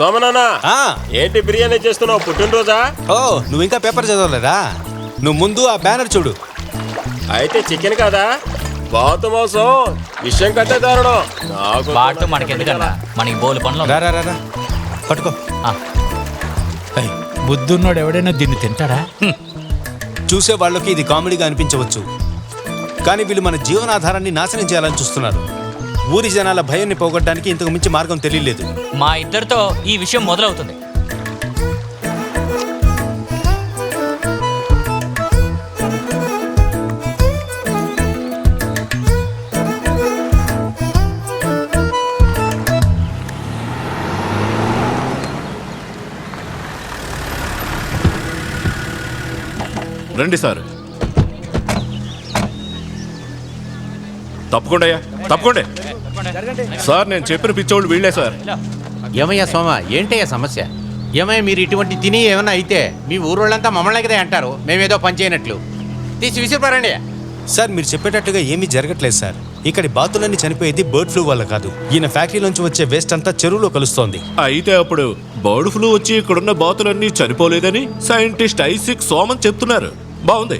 సోమనాన్న ఆ, ఏంటి బిర్యానీ చేస్తున్నావు? పుట్టినరోజా? ఓ నువ్వు ఇంకా పేపర్ చదవలేదా? నువ్వు ముందు ఆ బ్యానర్ చూడు. అయితే చికెన్ కదా? బాతు మాంసం విషయం కంటే దారుణం. నాకు వాటితో మనకి ఎందుకన్నా మనకి బోలు పనులు రా రా రా రా. పట్టుకో. ఏయ్, బుద్ధున్నోడు ఎవడైనా దీన్ని తింటాడా? చూసే వాళ్ళకి ఇది కామెడీగా అనిపించవచ్చు. కానీ వీళ్ళు మన జీవనాధారాన్ని నాశనం చేయాలని చూస్తున్నారు. ఊరి జనాల భయాన్ని పోగొట్టడానికి ఇంతకు మించి మార్గం తెలియలేదు. మా ఇద్దరితో ఈ విషయం మొదలవుతుంది. రండి సార్. తప్పకుండా అయ్యా తప్పకుండా. సార్ నేను చెప్పిన పిచ్చోళ్ళు వీళ్ళే సార్. ఏమయ్యా సోమ ఏంటయ్యా సమస్య? ఏమయ్యా మీరు ఇటువంటి తిని ఏమైనా అయితే మీ ఊరోళ్ళంతా మమ్మల్ని కదా అంటారు మేమేదో పని చేయనట్లు. తీసి విసిరిపారండి. సార్ మీరు చెప్పేటట్టుగా ఏమీ జరగట్లేదు సార్. ఇక్కడి బాతులన్నీ చనిపోయేది బర్డ్ ఫ్లూ వల్ల కాదు. ఈయన ఫ్యాక్టరీ నుంచి వచ్చే వేస్ట్ అంతా చెరువులో కలుస్తోంది. అయితే అప్పుడు బర్డ్ ఫ్లూ వచ్చి ఇక్కడున్న బాతులన్నీ చనిపోలేదని సైంటిస్ట్ ఐసిక్ సోమన్ చెప్తున్నారు. బాగుంది.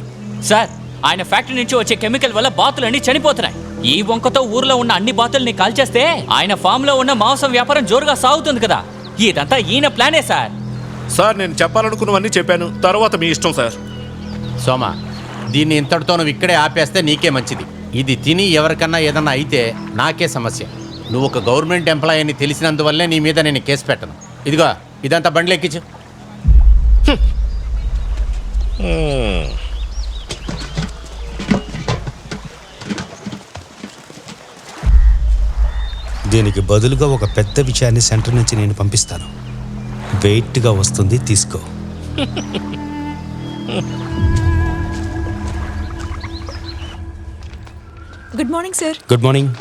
సార్ ఆయన ఫ్యాక్టరీ నుంచి వచ్చే కెమికల్ వల్ల బాతులన్నీ చనిపోతున్నాయి. ఈ వంకతో ఊర్లో ఉన్న అన్ని బాతుల్ని కాల్చేస్తే ఆయన ఫామ్లో ఉన్న మాంసం వ్యాపారం జోరుగా సాగుతుంది కదా. ఇదంతా ఈయన ప్లానే సార్. సార్ నేను చెప్పాలనుకున్నవన్నీ చెప్పాను. తర్వాత మీ ఇష్టం సార్. సోమ దీన్ని ఇంతటితో నువ్వు ఇక్కడే ఆపేస్తే నీకే మంచిది. ఇది తిని ఎవరికన్నా ఏదన్నా అయితే నాకే సమస్య. నువ్వు ఒక గవర్నమెంట్ ఎంప్లాయీ అని తెలిసినందువల్లే నీ మీద నేను కేసు పెట్టను. ఇదిగో ఇదంతా బండ్లు ఎక్కించు దీనికి బదులుగా ఒక పెద్ద విషయాన్ని సెంటర్ నుంచి నేను పంపిస్తాను. వెయిట్గా వస్తుంది తీసుకో. Good morning sir. Good morning.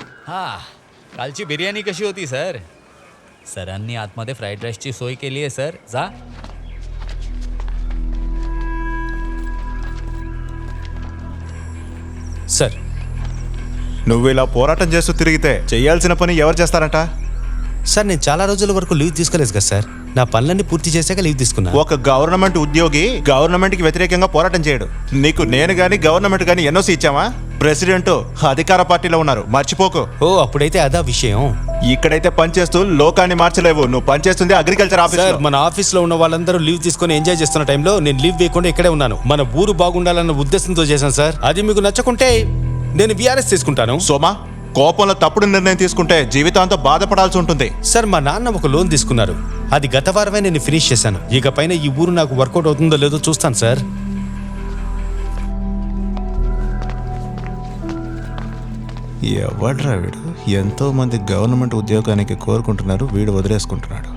కల్చి biryani కషి హోతీ సార్. సార్ అన్ని ఆత్మదే ఫ్రైడ్ రైస్ చేసి సోయ్కి వెళ్ళియే సార్. జా. సార్ నువ్వు ఇలా పోరాటం చేస్తూ తిరిగితే చేయాల్సిన పని ఎవరు చేస్తారంట? సార్ నేను చాలా రోజుల వరకు లీవ్ తీసుకోలేదు కదా సార్. నా పనులన్నీ పూర్తి చేశాక లీవ్ తీసుకున్నా. ఒక గవర్నమెంట్ ఉద్యోగి గవర్నమెంట్కి వ్యతిరేకంగా పోరాటం చేయడు. నీకు నేను గాని గవర్నమెంట్ గాని ఎన్నోసి ఇచ్చామా? ప్రెసిడెంట్ అధికార పార్టీలో ఉన్నారు. మర్చిపోకు. ఓ అప్పుడైతే అదా విషయం. ఇక్కడైతే పనిచేస్తూ లోకాన్ని మార్చలేవు. నువ్వు పనిచేస్తుంది అగ్రికల్చర్ ఆఫీస్ మన ఆఫీస్లో ఉన్న వాళ్ళందరూ లీవ్ తీసుకొని ఎంజాయ్ చేస్తున్న టైంలో నేను లీవ్ వేయకుండా ఇక్కడే ఉన్నాను. మన ఊరు బాగుండాలన్న ఉద్దేశంతో చేశాను సార్. అది మీకు నచ్చకుంటే నేను బీఆర్ఎస్ తీసుకుంటాను. సోమా కోపంలో తప్పుడు నిర్ణయం తీసుకుంటే జీవితాంతం బాధపడాల్సి ఉంటుంది. సార్ మా నాన్న ఒక లోన్ తీసుకున్నారు. అది గత వారమే నేను ఫినిష్ చేశాను. ఇక పైన ఈ ఊరు నాకు వర్కౌట్ అవుతుందో లేదో చూస్తాను సార్. ఎవడ్రా వీడు? ఎంతో మంది గవర్నమెంట్ ఉద్యోగానికి కోరుకుంటున్నారు వీడు వదిలేసుకుంటున్నాడు.